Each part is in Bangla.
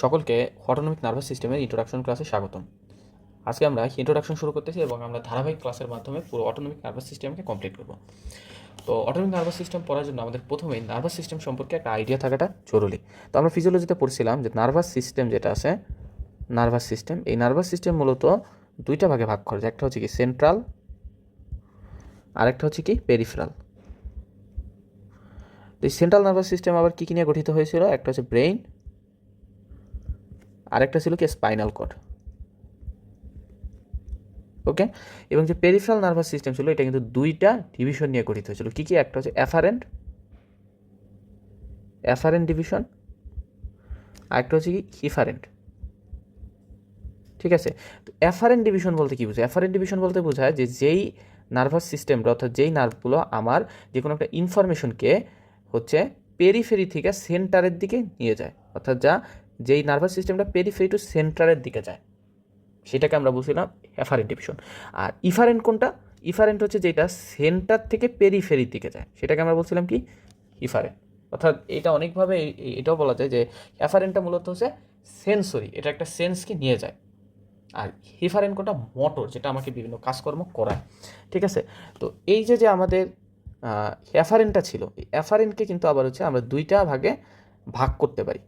সকলকে অটোনমিক নার্ভাস সিস্টেমের ইন্ট্রোডাকশন ক্লাসে স্বাগতম। আজকে আমরা ইন্ট্রোডাকশন শুরু করতেছি এবং আমরা ধারাবাহিক ক্লাসের মাধ্যমে পুরো অটোনমিক নার্ভাস সিস্টেমকে কমপ্লিট করব। তো অটোনমিক নার্ভাস সিস্টেম পড়ার জন্য আমাদের প্রথমেই নার্ভাস সিস্টেম সম্পর্কে একটা আইডিয়া থাকাটা জরুরি। তো আমরা ফিজিওলজিতে পড়ছিলাম যে নার্ভাস সিস্টেম যেটা আছে নার্ভাস সিস্টেম এই নার্ভাস সিস্টেম মূলত দুইটা ভাগে ভাগ করে। একটা হচ্ছে কি সেন্ট্রাল আরেকটা হচ্ছে কি পেরিফেরাল তো এই সেন্ট্রাল নার্ভাস সিস্টেম আবার কী কী নিয়ে গঠিত হয়েছিল? একটা হচ্ছে ব্রেইন আরেকটা ছিল কি স্পাইনাল কর্ড ওকে এবং যে পেরিফেরাল নার্ভাস সিস্টেম ছিল, এটা কিন্তু দুইটা ডিভিশন নিয়ে গঠিত হয়েছিল। কী কী? একটা হচ্ছে অ্যাফারেন্ট অ্যাফারেন্ট ডিভিশন আরেকটা হচ্ছে কি হিফারেন্ট ঠিক আছে? তো অ্যাফারেন্ট ডিভিশন বলতে কী বোঝায়? অ্যাফারেন্ট ডিভিশন বলতে বোঝায় যে যেই নার্ভাস সিস্টেমটা অর্থাৎ যেই নার্ভগুলো আমার যে কোনো একটা ইনফরমেশনকে হচ্ছে পেরিফেরি থেকে সেন্টারের দিকে নিয়ে যায়। অর্থাৎ যা যেই নার্ভাস সিস্টেমটা পেরিফেরি টু সেন্টারের দিকে যায়, সেটাকে আমরা বলছিলাম অ্যাফারেন্ট ডিভিশন আর ইফারেন্ট কোনটা? ইফারেন্ট হচ্ছে যেটা সেন্টার থেকে পেরিফেরির দিকে যায়, সেটাকে আমরা বলছিলাম কি? ইফারেন্ট অর্থাৎ এটা অনেকভাবে এটাও বলা যায় যে অ্যাফারেন্টটা মূলত হচ্ছে সেন্সরি এটা একটা সেন্সকে নিয়ে যায়। আর হিফারেন্ট কোনটা? মোটর যেটা আমাকে বিভিন্ন কাজকর্ম করায়। ঠিক আছে? তো এই যে যে আমাদের অ্যাফারেন্টটা ছিল, এই কিন্তু আবার হচ্ছে আমরা দুইটা ভাগে ভাগ করতে পারি।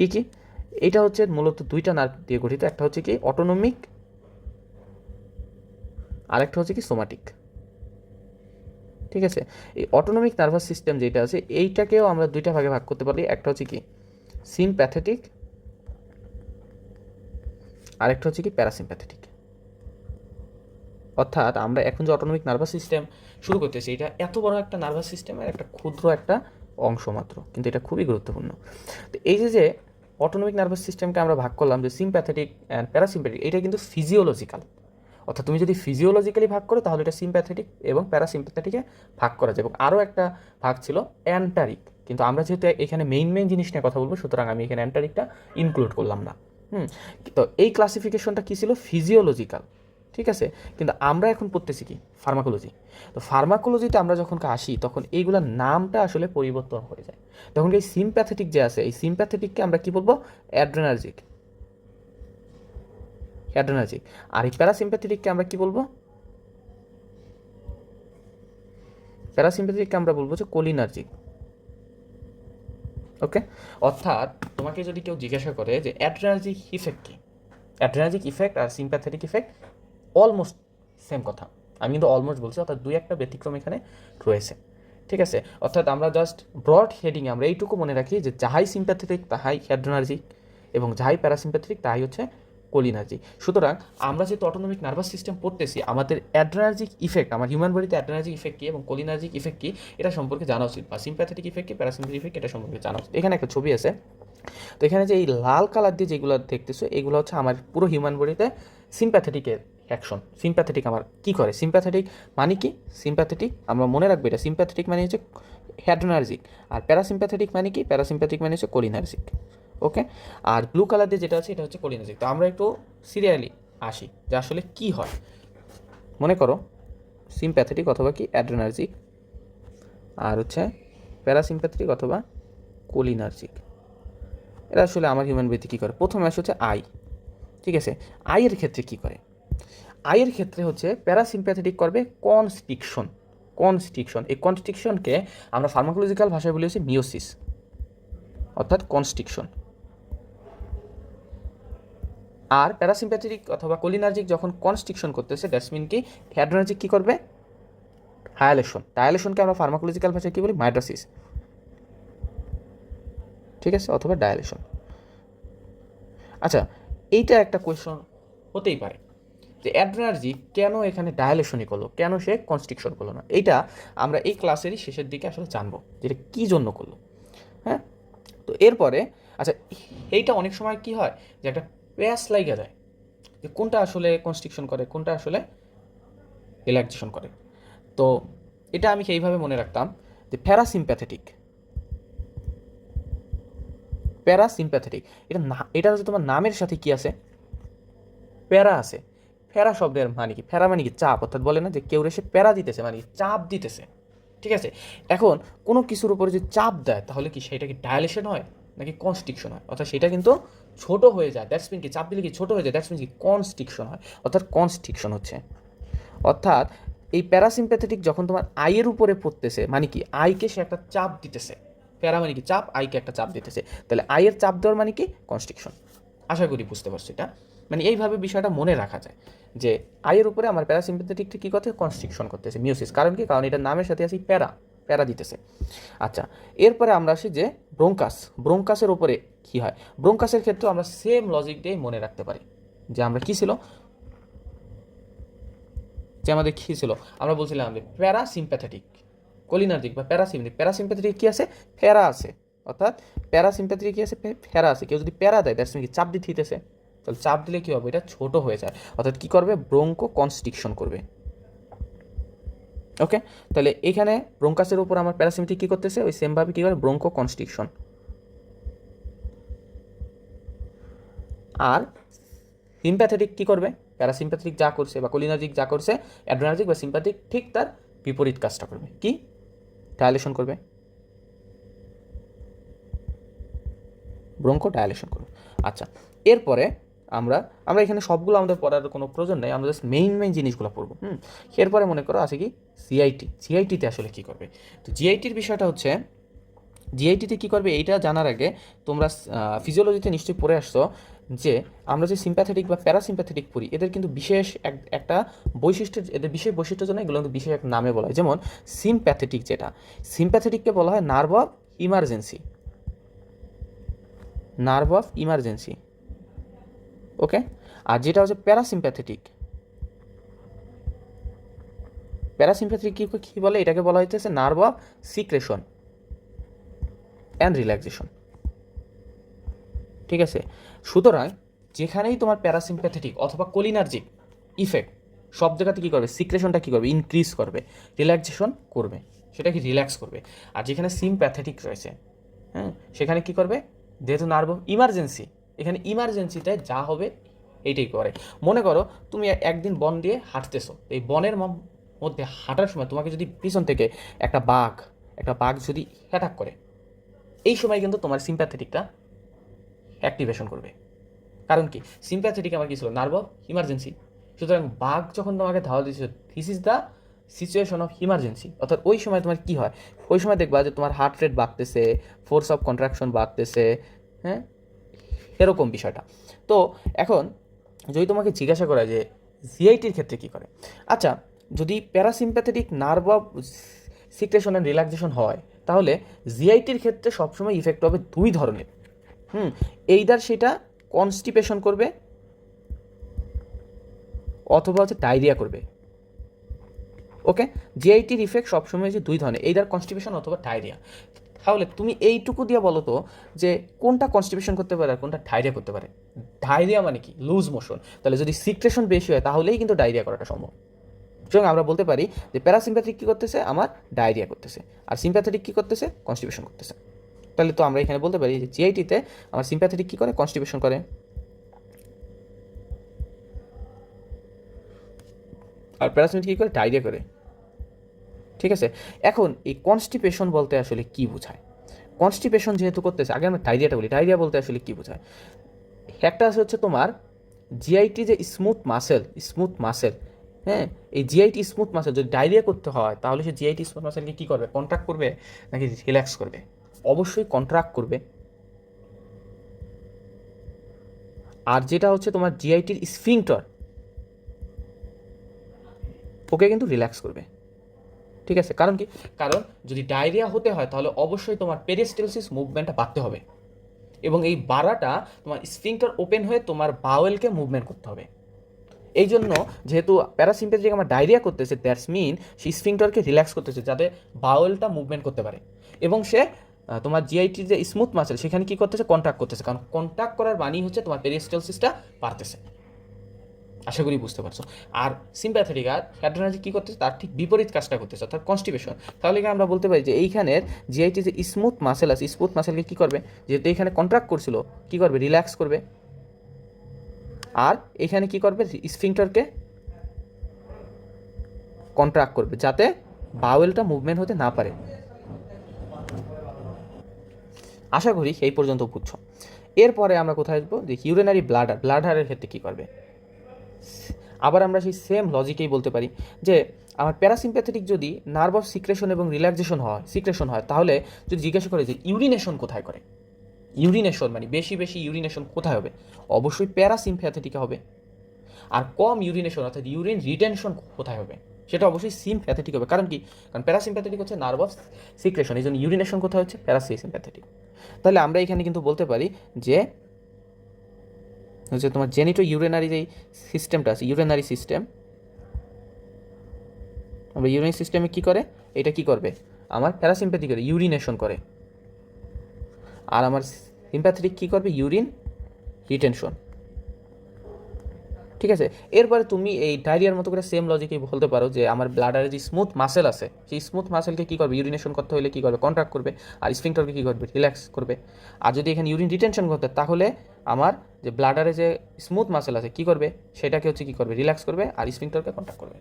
কি কি? এটা হচ্ছে মূলত দুইটা নার্ভ দিয়ে গঠিত। একটা হচ্ছে কি অটোনমিক আরেকটা হচ্ছে কি সোমাটিক ঠিক আছে? এই অটোনমিক নার্ভাস সিস্টেম যেটা আছে, এইটাকেও আমরা দুইটা ভাগে ভাগ করতে পারি। একটা হচ্ছে কি সিমপ্যাথেটিক আরেকটা হচ্ছে কি প্যারাসিম্প্যাথেটিক অর্থাৎ আমরা এখন যে অটোনমিক নার্ভাস সিস্টেম শুরু করতেছি, এটা এত বড় একটা নার্ভাস সিস্টেমের একটা ক্ষুদ্র একটা অংশ মাত্র। কিন্তু এটা খুবই গুরুত্বপূর্ণ। তো এই যে যে অটোনমিক নার্ভাস সিস্টেমকে আমরা ভাগ করলাম যে সিম্প্যাথেটিক অ্যান্ড প্যারাসিম্প্যাথেটিক এটা কিন্তু ফিজিওলজিক্যাল অর্থাৎ তুমি যদি ফিজিওলজিক্যালি ভাগ করো, তাহলে এটা সিম্প্যাথেটিক এবং প্যারাসিম্প্যাথেটিকে ভাগ করা যায়। এবং আরও একটা ভাগ ছিল অ্যান্টারিক কিন্তু আমরা যেহেতু এখানে মেইন মেইন জিনিস নিয়ে কথা বলব, সুতরাং আমি এখানে অ্যান্টারিকটা ইনক্লুড করলাম না। হুম, তো এই ক্লাসিফিকেশনটা কী ছিল? ফিজিওলজিক্যাল ঠিক আছে? কিন্তু আমরা এখন পড়তেছি কি? ফার্মাকোলজি তো ফার্মাকোলজিতে আমরা যখন আসি, তখন এইগুলোর নামটা আসলে পরিবর্তন হয়ে যায়। তখন এই সিম্প্যাথেটিক যে আছে, এই সিম্প্যাথেটিককে আমরা কি বলব? অ্যাড্রেনার্জিক অ্যাড্রেনার্জিক আর এই প্যারাসিম্প্যাথেটিককে আমরা কি বলব? প্যারাসিম্প্যাথেটিককে আমরা বলব যে কোলিনার্জিক ওকে? অর্থাৎ তোমাকে যদি কেউ জিজ্ঞাসা করে যে অ্যাড্রেনার্জিক ইফেক্ট কি? অ্যাড্রেনার্জিক ইফেক্ট আর সিম্প্যাথেটিক ইফেক্ট অলমোস্ট সেম কথা। আমি কিন্তু অলমোস্ট বলছি, অর্থাৎ দুই একটা ব্যতিক্রম এখানে রয়েছে। ঠিক আছে? অর্থাৎ আমরা জাস্ট ব্রড হেডিং আমরা এইটুকু মনে রাখি যে যাহাই সিম্প্যাথেটিক তাহাই অ্যাড্রেনার্জিক এবং যাহাই প্যারাসিম্প্যাথেটিক তাহাই হচ্ছে কোলিনার্জি সুতরাং আমরা যেহেতু অটোনমিক নার্ভাস সিস্টেম পড়তেছি, আমাদের অ্যাড্রেনার্জিক ইফেক্ট আমার হিউম্যান বডিতে অ্যাড্রেনার্জিক ইফেক্ট কী এবং কোলিনার্জিক ইফেক্ট কী, এটা সম্পর্কে জানা উচিত বা সিম্প্যাথেটিক ইফেক্ট কী প্যারাসিম্প্যাথিক ইফেক্ট এটা সম্পর্কে জানা উচিত। এখানে একটা ছবি আছে। তো এখানে যে এই লাল কালার দিয়ে যেগুলো দেখতেছো, এগুলো হচ্ছে আমার পুরো হিউম্যান বডিতে সিম্প্যাথেটিকের অ্যাকশন সিম্প্যাথেটিক আমার কি করে? সিম্প্যাথেটিক মানে কি? সিম্প্যাথেটিক আমরা মনে রাখব এটা সিম্প্যাথেটিক মানে হচ্ছে হ্যাড্রোনার্জিক আর প্যারাসিম্প্যাথেটিক মানে কি? প্যারাসিম্প্যাথিক মানে হচ্ছে কোলিনার্জিক ওকে আর ব্লু কালার দিয়ে যেটা আছে, এটা হচ্ছে কোলিনার্জিক তো আমরা একটু সিরিয়ালি আসি যে আসলে কি হয়। মনে করো সিম্প্যাথেটিক অথবা কি? অ্যাড্রেনার্জিক আর হচ্ছে প্যারাসিম্প্যাথেটিক অথবা কোলিনার্জিক এটা আসলে আমার হিউম্যান বডিতে কী করে? প্রথমে আসে হচ্ছে আই ঠিক আছে? আয়ের ক্ষেত্রে কী করে? আয়ের ক্ষেত্রে হচ্ছে প্যারাসিম্প্যাথেটিক করবে কনস্ট্রিকশন কনস্ট্রিকশন এই কনস্ট্রিকশনকে আমরা ফার্মাকোলজিক্যাল ভাষায় বলি হচ্ছে মিওসিস অর্থাৎ কনস্ট্রিকশন আর প্যারাসিম্প্যাথেটিক অথবা কোলিনার্জিক যখন কনস্ট্রিকশন করতেছে ড্যাসমিন কি? হ্যাড্রোনার্জিক কী করবে? হায়ালেশন ডায়ালেশনকে আমরা ফার্মাকোলজিক্যাল ভাষায় কী বলি? মাইড্রাসিস ঠিক আছে? অথবা ডায়ালেশন আচ্ছা এইটা একটা কোয়েশন হতেই পারে। যে অ্যাড্রেনার্জি কেন এখানে ডায়ালেশনই করল? কেন সে কনস্ট্রিকশন করল না? এইটা আমরা এই ক্লাসেরই শেষের দিকে আসলে জানব যেটা কী জন্য করল। হ্যাঁ? তো এরপরে আচ্ছা এইটা অনেক সময় কি হয়? যে একটা প্যাস লাইগা যায় যে কোনটা আসলে কনস্ট্রিকশন করে, কোনটা আসলে রিল্যাক্সেশন করে। তো এটা আমি সেইভাবে মনে রাখতাম? যে প্যারাসিম্প্যাথেটিক প্যারাসিম্প্যাথেটিক এটা না, এটা হচ্ছে তোমার নামের সাথে কি আছে? প্যারা আছে। ফেরা শব্দের মানে কি? ফেরা মানে কি? চাপ। অর্থাৎ বলে না যে কেউ এসে প্যারা দিতেছে মানে চাপ দিতেছে। ঠিক আছে? এখন কোনো কিছুর উপরে যদি চাপ দেয়, তাহলে কি সেটা কি ডায়ালেশন হয়? নাকি কনস্ট্রিকশন হয়? অর্থাৎ সেটা কিন্তু ছোট হয়ে যায়। দ্যাটস মিন কি? চাপ দিলে কি ছোট হয়ে যায়? দ্যাটস মিন কি? কনস্ট্রিকশন হয়। অর্থাৎ কনস্ট্রিকশন হচ্ছে। অর্থাৎ এই প্যারাসিম্প্যাথেটিক যখন তোমার আয়ের উপরে পড়তেছে মানে কি? আইকে সে একটা চাপ দিতেছে। প্যারা মানে কি? চাপ? আইকে একটা চাপ দিতেছে। তাহলে আয়ের চাপ দেওয়ার মানে কি? কনস্ট্রিকশন আশা করি বুঝতে পারছ এটা। মানে এইভাবে বিষয়টা মনে রাখা যায়। যে আয়ের উপরে আমার প্যারাসিম্প্যাথেটিকটা কী করতে কনস্ট্রিকশন করতেছে মিউসিস কারণ কি? কারণ এটার নামের সাথে আছে প্যারা প্যারা দিতেছে। আচ্ছা এরপরে আমরা আসি যে ব্রোঙ্কাস। ব্রোঙ্কাসের উপরে কি হয়? ব্রোঙ্কাসের ক্ষেত্রে আমরা সেম লজিক দিয়ে মনে রাখতে পারি। যে আমরা কি ছিল? যে আমাদের কী ছিল? আমরা বলছিলাম যে প্যারাসিম্প্যাথেটিক, কলিনার্জিক বা প্যারাসিম্পেথিক প্যারাসিম্প্যাথেটিক কী আছে? ফেরা আছে। অর্থাৎ প্যারাসিম্প্যাথেটিক কী আছে? ফেরা আছে। কেউ যদি প্যারা দেয় দ্যাটস কি? চাপ দিতে তাহলে চাপ দিলে কী হবে? এটা ছোট হয়ে যায়। অর্থাৎ কী করবে? ব্রোঙ্কো কনস্ট্রিকশন করবে। ওকে তাহলে এখানে ব্রোঙ্কাসের উপর আমার প্যারাসিম্পেথিক কী করতেছে? ওই সেমভাবে কী করে? ব্রঙ্কো কনস্ট্রিকশন আর সিম্প্যাথেটিক কী করবে? প্যারাসিম্প্যাথেটিক যা করছে বা কলিনার্জিক যা করছে অ্যাড্রেনার্জিক বা সিম্প্যাথিক ঠিক তার বিপরীত কাজটা করবে। কি? ডায়ালেশন করবে। ব্রঙ্কো ডায়ালেশন করবে। আচ্ছা এরপরে আমরা আমরা এখানে সবগুলো আমাদের পড়ার কোনো প্রয়োজন নেই, আমরা জাস্ট মেইন মেইন জিনিসগুলো পড়ব, হুম? এরপরে মনে করো আছে কি? সিআইটি সিআইটিতে আসলে কী করবে? তো জিআইটির বিষয়টা হচ্ছে জিআইটিতে কী করবে? এইটা জানার আগে তোমরা ফিজিওলজিতে নিশ্চয়ই পড়ে আসছো যে আমরা যে সিম্প্যাথেটিক বা প্যারাসিম্প্যাথেটিক পড়ি, এদের কিন্তু বিশেষ এক, একটা বৈশিষ্ট্য এদের বিশেষ বৈশিষ্ট্য জন্য এগুলো কিন্তু বিশেষ এক নামে বলা হয়। যেমন সিম্প্যাথেটিক যেটা সিম্প্যাথেটিককে বলা হয় nerve of emergency nerve of emergency okay? আর যেটা হচ্ছে প্যারাসিম্প্যাথেটিক প্যারাসিম্প্যাথেটিক কী কী বলে? এটাকে বলা হইতেছে নার্ভ সিক্রেশন অ্যান্ড রিল্যাক্সেশন ঠিক আছে? সুতরাং যেখানেই তোমার প্যারাসিম্প্যাথেটিক অথবা কোলিনার্জিক ইফেক্ট সব জায়গাতে কী করবে? সিক্রেশনটা কী করবে? ইনক্রিজ করবে। রিল্যাক্সেশন করবে। সেটা কি রিল্যাক্স করবে। আর যেখানে সিমপ্যাথেটিক রয়েছে হ্যাঁ? সেখানে কী করবে? যেহেতু নার্ভ ইমার্জেন্সি এখানে ইমার্জেন্সিতে যা হবে এইটাই করে। মনে করো তুমি একদিন বন দিয়ে হাঁটতেছো এই বনের মধ্যে হাঁটার সময় তোমাকে যদি পিছন থেকে একটা বাঘ একটা বাঘ যদি অ্যাটাক করে, এই সময় কিন্তু তোমার সিম্প্যাথেটিকটা অ্যাক্টিভেশন করবে। কারণ কি? সিম্প্যাথেটিক আমার কি ছিল নার্ভ ইমার্জেন্সি সুতরাং বাঘ যখন তোমাকে ধাওয়া দিচ্ছে this is the situation of emergency অর্থাৎ ওই সময় তোমার কি হয়? ওই সময় দেখবা যে তোমার হার্ট রেট বাড়তেছে ফোর্স অফ কন্ট্রাকশন বাড়তেছে হ্যাঁ? এরকম বিষয়টা। তো এখন যদি তোমাকে জিজ্ঞাসা করা যে জিআইটির ক্ষেত্রে কী করে? আচ্ছা যদি parasympathetic nerve of secretion and relaxation হয়, তাহলে জিআইটির ক্ষেত্রে সবসময় ইফেক্ট হবে দুই ধরনের। হুম এইদার সেটা কনস্টিপেশন করবে, অথবা হচ্ছে ডায়রিয়া করবে। ওকে জিআইটির ইফেক্ট সবসময় যে দুই ধরনের এইদার কনস্টিপেশন অথবা ডায়রিয়া তাহলে তুমি এইটুকু দিয়ে বলো তো যে কোনটা কনস্টিপেশন করতে পারে আর কোনটা ডায়রিয়া করতে পারে? ডায়রিয়া মানে কি? লুজ মোশন তাহলে যদি সিক্রেশন বেশি হয়, তাহলেই কিন্তু ডায়রিয়া করাটা সম্ভব। সুতরাং আমরা বলতে পারি যে প্যারাসিম্প্যাথিক কী করতেছে? আমার ডায়রিয়া করতেছে। আর সিম্প্যাথেটিক কী করতেছে? কনস্টিপেশন করতেছে। তাহলে তো আমরা এখানে বলতে পারি যে জিআইটিতে আমার সিম্প্যাথেটিক কী করে? কনস্টিপেশন করে। আর প্যারাসিম্প্যাথিক কী করে? ডায়রিয়া করে। ঠিক আছে? এখন এই কনস্টিপেশন বলতে আসলে কি বোঝায়? কনস্টিপেশন যেহেতু করতেছে, আগে আমরা ডায়রিয়াটা বলি ডায়রিয়া বলতে আসলে কি বোঝায়? একটা আছে হচ্ছে তোমার জিআইটি যে স্মুথ মাসেল স্মুথ মাসেল হ্যাঁ? এই জিআইটি স্মুথ মাসেল যদি ডায়রিয়া করতে হয়, তাহলে সে জিআইটি স্মুথ মাসেলকে কী করবে? কন্ট্রাক্ট করবে নাকি রিল্যাক্স করবে? অবশ্যই কন্ট্রাক্ট করবে। আর যেটা হচ্ছে তোমার জিআইটির স্ফিংটর ওকে কিন্তু রিল্যাক্স করবে। ঠিক আছে? কারণ কি? কারণ যদি ডায়রিয়া হতে হয়, তাহলে অবশ্যই তোমার পেরিস্টেলসিস মুভমেন্টটা বাড়তে হবে। এবং এই বাড়াটা তোমার স্ফিংটার ওপেন হয়ে তোমার বাওয়েলকে মুভমেন্ট করতে হবে। এই জন্য যেহেতু প্যারাসিম্পেথিক আমার ডায়রিয়া করতেছে দ্যাটস মিন সে স্ফিংটারকে রিল্যাক্স করতেছে, যাতে বাওয়েলটা মুভমেন্ট করতে পারে। এবং সে তোমার জিআইটির যে স্মুথ মাসেল সেখানে কি করতেছে? কন্ট্যাক্ট করতেছে। কারণ কন্ট্যাক্ট করার মানি হচ্ছে তোমার পেরিস্টেলসিসটা বাড়তেছে। আশা করি বুঝতে পারছ। আর সিম্প্যাথেটিক আর অ্যাড্রেনার্জি কী করতেছে? তার ঠিক বিপরীত কাজটা করতেছে, অর্থাৎ কনস্টিপেশন তাহলে কি আমরা বলতে পারি যে এইখানের জিআইটি যে স্মুথ মাসেল আছে স্মুথ মাসেলকে কী করবে? যেহেতু এখানে কন্ট্রাক্ট করছিল, কী করবে? রিল্যাক্স করবে। আর এখানে কি করবে? স্ফিংটারকে কন্ট্রাক্ট করবে, যাতে বাওয়েলটা মুভমেন্ট হতে না পারে। আশা করি এই পর্যন্ত বুঝছ। এরপরে আমরা কোথায় আসব? যে ইউরিনারি ব্লাডার ব্লাডারের ক্ষেত্রে কী করবে? আবার আমরা সেই সেম লজিকেই বলতে পারি যে আমার প্যারাসিম্প্যাথেটিক যদি নার্ভ অফ সিক্রেশন এবং রিল্যাক্সেশন হয় সিক্রেশন হয়, তাহলে যদি জিজ্ঞাসা করে যে ইউরিনেশন কোথায় করে? ইউরিনেশন মানে বেশি বেশি ইউরিনেশন কোথায় হবে? অবশ্যই প্যারাসিম্প্যাথেটিকে হবে। আর কম ইউরিনেশন অর্থাৎ ইউরিন রিটেনশন কোথায় হবে? সেটা অবশ্যই সিমপ্যাথেটিক হবে। কারণ কি? কারণ প্যারাসিম্প্যাথেটিক হচ্ছে নার্ভ অফ সিক্রেশন এই জন্য ইউরিনেশন কোথায় হচ্ছে? প্যারাসিম্প্যাথেটিক তাহলে আমরা এখানে কিন্তু বলতে পারি যে হচ্ছে তোমার জেনিটো ইউরেনারি যেই সিস্টেমটা আছে ইউরেনারি সিস্টেম আমরা ইউরিন সিস্টেমে কী করে? এটা কি করবে? আমার প্যারাসিম্প্যাথি করে ইউরিনেশন করে। আর আমার সিম্প্যাথেটিক কী করবে? ইউরিন রিটেনশন ঠিক আছে? এরপরে তুমি এই ডায়রিয়ার মতো করে সেম লজিকে বলতে পারো যে আমার ব্লাডারে যে স্মুথ মাসেল আছে, সেই স্মুথ মাসেলকে কী করবে? ইউরিনেশন করতে হলে কী করবে? কন্ট্রাক্ট করবে। আর স্ফিংক্টরকে কী করবে? রিল্যাক্স করবে। আর যদি এখানে ইউরিন রিটেনশন করতে, তাহলে আমার যে ব্লাডারে যে স্মুথ মাসেল আছে, কী করবে? সেটাকে হচ্ছে কী করবে? রিল্যাক্স করবে আর স্ফিংক্টরকে কন্ট্রাক্ট করবে।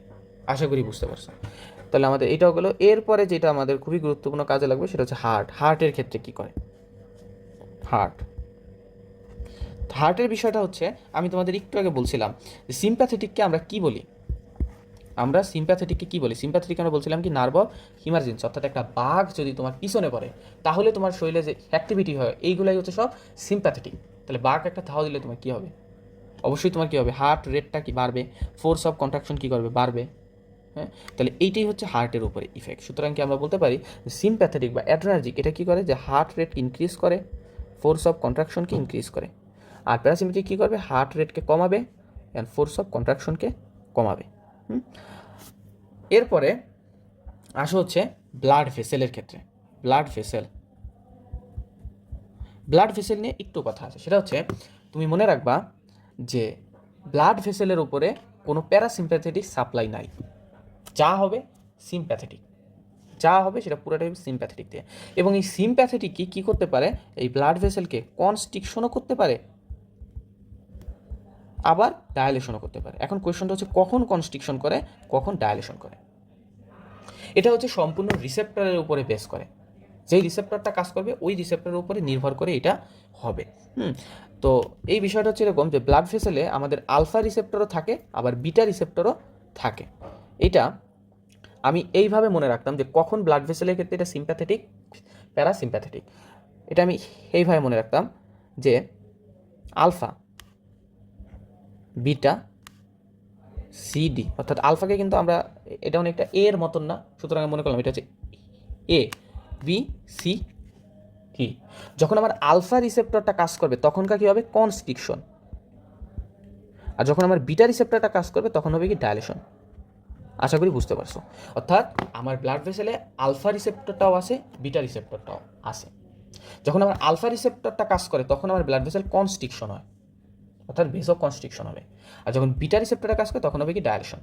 আশা করি বুঝতে পারছ। তাহলে আমাদের এটাও গেলো। এরপরে যেটা আমাদের খুবই গুরুত্বপূর্ণ কাজে লাগবে, সেটা হচ্ছে হার্ট হার্টের ক্ষেত্রে কী করে? হার্ট হার্টের বিষয়টা হচ্ছে, আমি তোমাদের একটু আগে বলছিলাম সিম্প্যাথেটিককে আমরা কি বলি? আমরা সিম্প্যাথেটিককে কি বলি? সিম্প্যাথেটিক আমরা বলছিলাম কি নার্ভ ইমার্জেন্সি অর্থাৎ একটা বাঘ যদি তোমার পিছনে পড়ে, তাহলে তোমার শরীরে যে অ্যাক্টিভিটি হয়, এইগুলাই হচ্ছে সব সিম্প্যাথেটিক তাহলে বাঘ একটা ধাওয়া দিলে তোমার কী হবে? অবশ্যই তোমার কী হবে? হার্ট রেটটা কি বাড়বে? ফোর্স অফ কন্ট্রাকশন কী করবে? বাড়বে। হ্যাঁ? তাহলে এইটাই হচ্ছে হার্টের উপরে ইফেক্ট সুতরাং কি আমরা বলতে পারি সিম্প্যাথেটিক বা অ্যাড্রার্জিক এটা কি করে? যে হার্ট রেট ইনক্রিজ করে ফোর্স অফ কন্ট্রাকশনকে ইনক্রিজ করে। আর প্যারাসিম্পেথিক কী করবে? হার্ট রেটকে কমাবে অ্যান্ড ফোর্স অফ কন্ট্রাকশনকে কমাবে? এরপরে আসো হচ্ছে ব্লাড ভেসেলের ক্ষেত্রে। ব্লাড ভেসেল ব্লাড ভেসেল নিয়ে একটু কথা আছে। সেটা হচ্ছে তুমি মনে রাখবা যে ব্লাড ভেসেলের উপরে কোনো প্যারাসিম্প্যাথেটিক সাপ্লাই নাই। যা হবে সিম্প্যাথেটিক যা হবে সেটা পুরোটাই হবে সিম্প্যাথেটিক দিয়ে। এবং এই সিম্প্যাথেটিক কি কী করতে পারে? এই ব্লাড ভেসেলকে কনস্ট্রিকশনও করতে পারে। আবার ডায়ালেশনও করতে পারে। এখন কোয়েশনটা হচ্ছে কখন কনস্ট্রিকশন করে, কখন ডায়ালেশন করে? এটা হচ্ছে সম্পূর্ণ রিসেপ্টারের উপরে বেস করে। যেই রিসেপ্টারটা কাজ করবে, ওই রিসেপ্টারের উপরে নির্ভর করে এটা হবে। হুম? তো এই বিষয়টা হচ্ছে এরকম যে ব্লাড ভেসেলে আমাদের আলফা রিসেপ্টরও থাকে, আবার বিটা রিসেপ্টরও থাকে। এটা আমি এইভাবে মনে রাখতাম যে কখন ব্লাড ভেসেলের ক্ষেত্রে এটা সিম্প্যাথেটিক প্যারাসিম্প্যাথেটিক এটা আমি এইভাবে মনে রাখতাম যে আলফা বিটা, সিডি, অর্থাৎ আলফাকে কিন্তু আমরা, এটা অনেকটা এ এর মতন না, সুতরাং আমি মনে করলাম এটা হচ্ছে এ বি সি টি যখন আমার আলফা রিসেপ্টরটা কাজ করবে, তখনকার কী হবে? কনস্ট্রিকশন। আর যখন আমার বিটা রিসেপ্টরটা কাজ করবে, তখন হবে কি? ডায়ালেশন আশা করি বুঝতে পারছ। অর্থাৎ আমার ব্লাড ভেসেলে আলফা রিসেপ্টরটাও আছে বিটা রিসেপ্টরটাও আছে যখন আমার আলফা রিসেপ্টরটা কাজ করে, তখন আমার ব্লাড ভেসেল কনস্ট্রিকশন হয়। অর্থাৎ ভেসো কনস্ট্রিকশন হবে। আর যখন বিটা রিসেপ্টরটা কাজ করে, তখন হবে কি ডায়ালেশন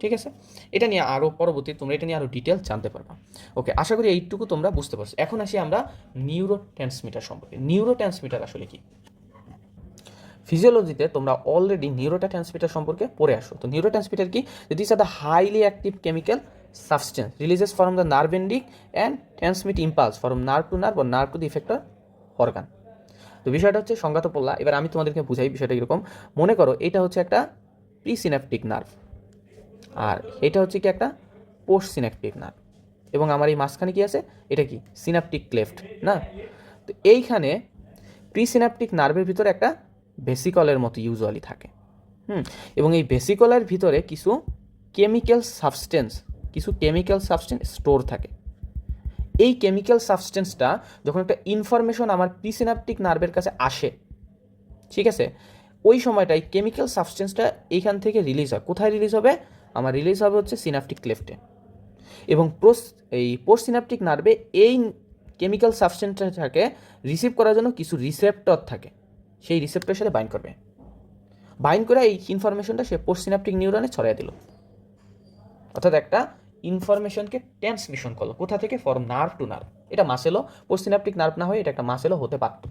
ঠিক আছে? এটা নিয়ে আরও পরবর্তী তোমরা এটা নিয়ে আরও ডিটেল জানতে পারবা। ওকে আশা করি এইটুকু তোমরা বুঝতে পারছ। এখন আসি আমরা নিউরো ট্রান্সমিটার সম্পর্কে। নিউরো ট্রান্সমিটার আসলে কি? ফিজিওলজিতে তোমরা অলরেডি নিউরোটা ট্রান্সমিটার সম্পর্কে পড়ে আসো। তো নিউরো ট্রান্সমিটার কি this are the highly active chemical substance releases from the nerve ending and transmit impulse from nerve to nerve or nerve to the effector organ তো বিষয়টা হচ্ছে সংজ্ঞাত পড়লা এবার আমি তোমাদেরকে বুঝাই বিষয়টা কীরকম। মনে করো এটা হচ্ছে একটা প্রি সিনাপটিক নার্ভ আর এটা হচ্ছে কি একটা পোস্ট সিনাপটিক নার্ভ এবং আমার এই মাঝখানে কি আছে? এটা কি? সিনাপটিক ক্লেফট না? তো এইখানে প্রি সিনাপটিক নার্ভের ভিতরে একটা ভেসিকলের মতো ইউজুয়ালি থাকে। হুম? এবং এই ভেসিকলের ভিতরে কিছু কেমিক্যাল সাবস্টেন্স কিছু কেমিক্যাল সাবস্টেন্স স্টোর থাকে। এই কেমিক্যাল সাবস্টেন্সটা যখন একটা ইনফরমেশন আমার প্রিসিনাপটিক নার্ভের কাছে আসে, ঠিক আছে? ওই সময়টাই কেমিক্যাল সাবস্টেন্সটা এইখান থেকে রিলিজ হয়। কোথায় রিলিজ হবে? আমার রিলিজ হবে হচ্ছে সিনাপটিক ক্লেফটে এবং প্রোস এই পোস্ট সিনাপটিক নার্ভে এই কেমিক্যাল সাবস্টেন্সটাকে রিসিভ করার জন্য কিছু রিসেপ্টর থাকে। সেই রিসেপ্টরের সাথে বাইন্ড করবে। বাইন্ড করে এই ইনফরমেশনটা সে পোস্ট সিনাপটিক নিউরনে ছড়িয়ে দিল। অর্থাৎ একটা ইনফরমেশনকে ট্রান্সমিশন করল। কোথা থেকে? ফরম নার্ভ টু নার্ভ এটা মাসেলও পোস্টিনাপটিক নার্ভ না হয়ে এটা একটা মাসেলও হতে পারত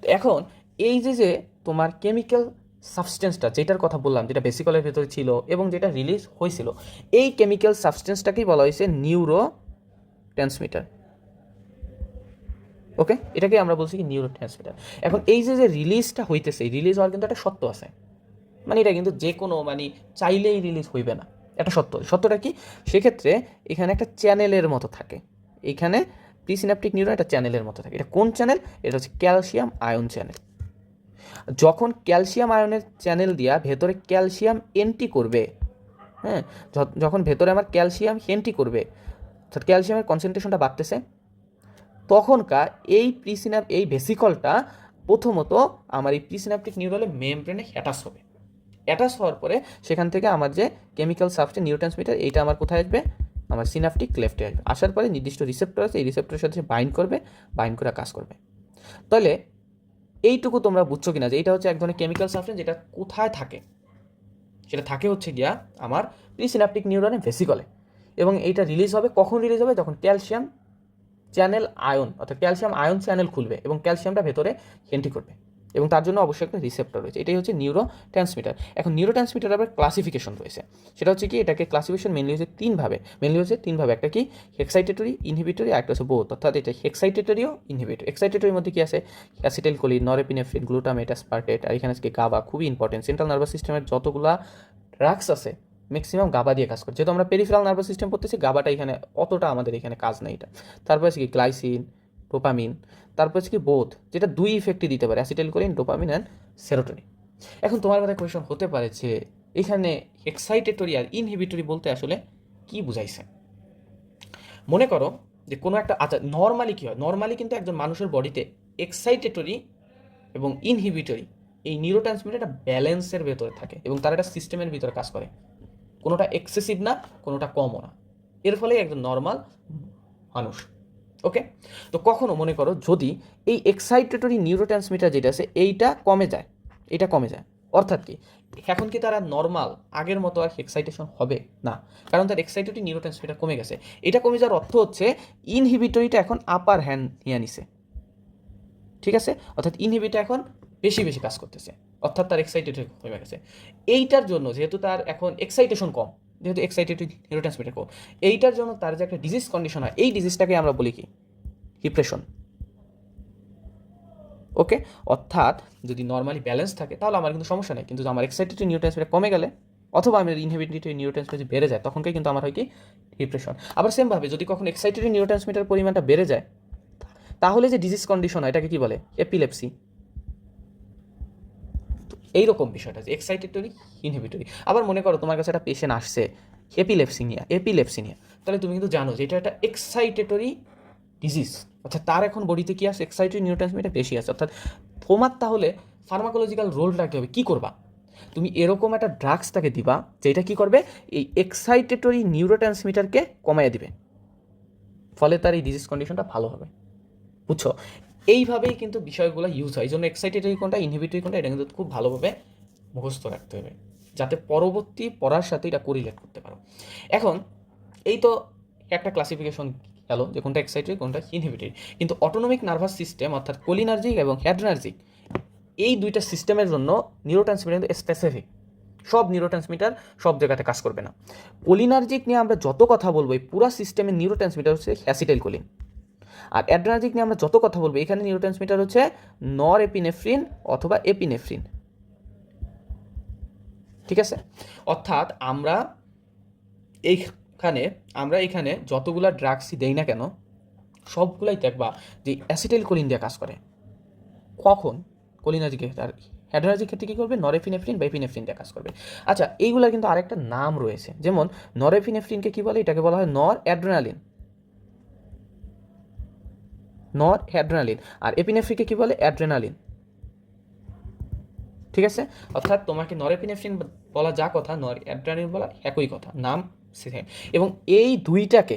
তো এখন এই যে যে তোমার কেমিক্যাল সাবস্টেন্সটা যেটার কথা বললাম, যেটা বেসিকলের ভেতরে ছিল এবং যেটা রিলিজ হয়েছিল, এই কেমিক্যাল সাবস্টেন্সটাকেই বলা হয়েছে নিউরো ট্রান্সমিটার ওকে এটাকে আমরা বলছি কি নিউরো ট্রান্সমিটার এখন এই যে যে রিলিজটা হইতেছে রিলিজ হওয়ার কিন্তু একটা সত্য আছে। মানে এটা কিন্তু যে কোনো মানে চাইলেই রিলিজ হইবে না। একটা সত্য। সত্যটা কি? সেক্ষেত্রে এখানে একটা চ্যানেলের মতো থাকে। এখানে প্রিসিনাপটিক নিউরন একটা চ্যানেলের মতো থাকে। এটা কোন চ্যানেল? এটা হচ্ছে ক্যালসিয়াম আয়ন চ্যানেল যখন ক্যালসিয়াম আয়নের চ্যানেল দিয়া ভেতরে ক্যালসিয়াম এন্ট্রি করবে হ্যাঁ যখন ভেতরে আমার ক্যালসিয়াম এন্ট্রি করবে অর্থাৎ ক্যালসিয়ামের কনসেন্ট্রেশনটা বাড়তেছে, তখনকার এই প্রিসিনাপ এই ভেসিকলটা প্রথমত আমার এই প্রিসিনাপটিক নিউরলে মেমব্রেনে অ্যাটাচ হবে। অ্যাটাচ হওয়ার পরে সেখান থেকে আমার যে কেমিক্যাল সাবস্টেন্স নিউরোট্রান্সমিটার এইটা আমার কোথায় আসবে? আমার সিনাপটিক লেফটে আসবে। আসার পরে নির্দিষ্ট রিসেপ্টর আছে, এই রিসেপ্টরের সাথে বাইন্ড করবে বাইন্ড করে কাজ করবে। তাহলে এইটুকু তোমরা বুঝছ কিনা যে এটা হচ্ছে এক ধরনের কেমিক্যাল সাবস্টেন্স যেটা কোথায় থাকে? সেটা থাকে হচ্ছে গিয়া আমার প্রিসিনাপটিক নিউরনে ভেসিকলে এবং এইটা রিলিজ হবে, কখন রিলিজ হবে? যখন ক্যালসিয়াম চ্যানেল আয়ন অর্থাৎ ক্যালসিয়াম আয়ন চ্যানেল খুলবে এবং ক্যালসিয়ামটা ভেতরে এন্ট্রি করবে। এবং তার জন্য অবশ্যই একটা রিসেপ্টর রয়েছে। এটাই হচ্ছে নিউরো ট্রান্সমিটার এখন নিউরো ট্রান্সমিটার আবার ক্লাসিফিকেশন রয়েছে। সেটা হচ্ছে কি, এটাকে ক্লাসিফিকেশন মেনলি হচ্ছে তিনভাবে মেনলি হচ্ছে তিনভাবে একটা কি হেক্সাইটেটরি ইনহিবিটরি আর একটা হচ্ছে বোথ অর্থাৎ এটা হেক্সাইটেটরিও ইনহিবিটরি এক্সাইটেটরির মধ্যে কি আছে? Acetylcholine norepinephrine glutamate aspartate আর এখানে আজকে গাবা খুবই ইম্পর্টেন্ট সেন্ট্রাল নার্ভাস সিস্টেমের যতগুলা ড্রাগস আছে ম্যাক্সিমাম গাবা দিয়ে কাজ করে। যেহেতু আমরা পেরিফেরাল নার্ভাস সিস্টেম পড়তেছি গাবাটা এখানে অতটা আমাদের এখানে কাজ নেই এটা। তারপর কি গ্লাইসিন ডোপামিন, তারপর হচ্ছে কি বোধ যেটা দুই ইফেক্টই দিতে পারে acetylcholine dopamine and serotonin এখন তোমার কথা কোয়েশন হতে পারে যে, এখানে এক্সাইটেটরি আর ইনহিবিটরি বলতে আসলে কি বুঝাইছে? মনে করো যে কোনো একটা আচ্ছা নর্মালি কী হয়? নর্মালি কিন্তু একজন মানুষের বডিতে এক্সাইটেটরি এবং ইনহিবিটরি এই নিউরো একটা ব্যালেন্সের ভেতরে থাকে এবং তারা একটা সিস্টেমের ভিতরে কাজ করে। কোনোটা এক্সেসিভ না, কোনোটা কমও না। এর ফলে একজন নর্মাল মানুষ। ওকে তো কখনো মনে করো যদি এই এক্সাইটেটরি নিউরো ট্রান্সমিটার যেটা আছে, এইটা কমে যায় এটা কমে যায়। অর্থাৎ কি? এখন কি তারা নর্মাল আগের মতো আর এক্সাইটেশন হবে? না। কারণ তার এক্সাইটেটরি নিউরো ট্রান্সমিটার কমে গেছে। এটা কমে যাওয়ার অর্থ হচ্ছে ইনহিবিটরিটা এখন আপার হ্যান্ড নিয়ে নিছে। ঠিক আছে? অর্থাৎ ইনহিবিটা এখন বেশি বেশি কাজ করতেছে। অর্থাৎ তার এক্সাইটেড হয়ে গেছে। এইটার জন্য যেহেতু তার এখন এক্সাইটেশন কম যেহেতু এক্সাইটেড নিউরোট্রান্সমিটার কম এইটার জন্য তার যে একটা ডিজিজ কন্ডিশন হয়, এই ডিজিজটাকে আমরা বলি কি? ডিপ্রেশন ওকে অর্থাৎ যদি নর্মালি ব্যালেন্স থাকে, তাহলে আমার কিন্তু সমস্যা নেই। কিন্তু আমার এক্সাইটেড নিউরোট্রান্সমিটার কমে গেলে, অথবা আমার ইনহিবিটেড নিউরোট্রান্সমিটার বেড়ে যায় তখনকে কিন্তু আমার হয় কি? ডিপ্রেশন আবার সেমভাবে যদি কখন এক্সাইটেড নিউরোট্রান্সমিটার পরিমাণটা বেড়ে যায়, তাহলে যে ডিজিজ কন্ডিশন হয়, এটাকে কি বলে? এপিলেপসি এইরকম বিষয়টা যে এক্সাইটেটরি ইনহিবিটরি আবার মনে করো তোমার কাছে একটা পেশেন্ট আসছে এপিলেপসিনিয়া এপিলেপসিনিয়া তাহলে তুমি কিন্তু জানো যে এটা একটা এক্সাইটেটরি ডিজিজ অর্থাৎ তার এখন বডিতে কি আছে? এক্সাইটেড নিউট্রান্সমিটার বেশি আছে। অর্থাৎ তোমার তাহলে ফার্মাকোলজিক্যাল রোলটা কী হবে, কী করবা? তুমি এরকম একটা ড্রাগস তাকে দিবা যেটা কী করবে? এই এক্সাইটেটরি নিউরোট্রান্সমিটারকে কমাইয়ে দিবে। ফলে তার এই ডিজিজ কন্ডিশনটা ভালো হবে। বুঝছ? এইভাবেই কিন্তু বিষয়গুলো ইউজ হয়। এই জন্য এক্সাইটেটরি কোনটা ইনহিবিটরি কোনটা, এটা কিন্তু খুব ভালোভাবে মুখস্থ রাখতে হবে। যাতে পরবর্তী পড়ার সাথে এটা কোরিলেট করতে পারো। এখন, এই তো একটা ক্লাসিফিকেশন গেল যে কোনটা এক্সাইটরি কোনটা ইনহিবিটরি কিন্তু অটোনমিক নার্ভাস সিস্টেম অর্থাৎ কোলিনার্জিক এবং হ্যাড্রার্জিক এই দুইটা সিস্টেমের জন্য নিউরোট্রান্সমিটার কিন্তু স্পেসিফিক সব নিউরোট্রান্সমিটার সব জায়গাতে কাজ করবে না। কোলিনার্জিক নিয়ে আমরা যত কথা বলব, এই পুরো সিস্টেমের নিউরোট্রান্সমিটার হচ্ছে অ্যাসিটাইল কোলিন আর অ্যাড্রানাজিক নিয়ে আমরা যত কথা বলব, এখানে নিউরোট্রান্সমিটার হচ্ছে নর এপিনেফ্রিন অথবা এপিনেফ্রিন। ঠিক আছে? অর্থাৎ আমরা এইখানে, আমরা এখানে যতগুলা ড্রাগসই দেই না কেন, সবগুলাই দেখবা যে অ্যাসিটাইল কোলিন দিয়ে কাজ করে। কখন? কোলিনাজিকে আর অ্যাড্রানাজিক ক্ষেত্রে কী করবে? নরেফিনেফ্রিন বা এপিনেফ্রিন দিয়ে কাজ করবে। আচ্ছা এইগুলার কিন্তু আরেকটা নাম রয়েছে। যেমন নরেফিনেফ্রিনকে কী বলে? এটাকে বলা হয় নর অ্যাড্রেনালিন নর অ্যাড্রেনালিন আর এপিনেফ্রিনকে কী বলে? অ্যাড্রেনালিন ঠিক আছে? অর্থাৎ তোমাকে নরেপিনেফ্রিন বলা যা কথা নর অ্যাড্রেনালিন বলা একই কথা, নাম সেম এবং এই দুইটাকে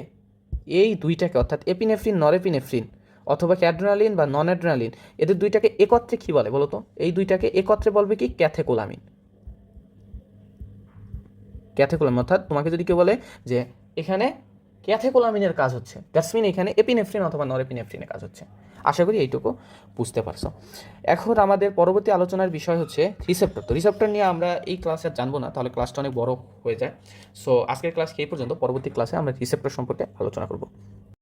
এই দুইটাকে, অর্থাৎ এপিনেফ্রিন নরেপিনেফ্রিন অথবা ক্যাড্রেনালিন বা নন অ্যাড্রেনালিন এদের দুইটাকে একত্রে কী বলে বলো তো? এই দুইটাকে একত্রে বলবে কি? ক্যাথেকোলামিন ক্যাথেকোলামিন অর্থাৎ তোমাকে যদি কেউ বলে যে এখানে ক্যাথেকোলামিনের কাজ হচ্ছে। দ্যাটস মিন এখানে এপিনেফ্রিন অথবা নরেপিনেফ্রিনের কাজ হচ্ছে। আশা করি এইটুকু বুঝতে পারছ। এখন আমাদের পরবর্তী আলোচনার বিষয় হচ্ছে রিসেপ্টর তো রিসেপ্টর নিয়ে আমরা এই ক্লাসে আর জানব না, তাহলে ক্লাসটা অনেক বড় হয়ে যায়। সো আজকের ক্লাস এই পর্যন্ত? পরবর্তী ক্লাসে আমরা রিসেপ্টর সম্পর্কে আলোচনা করব।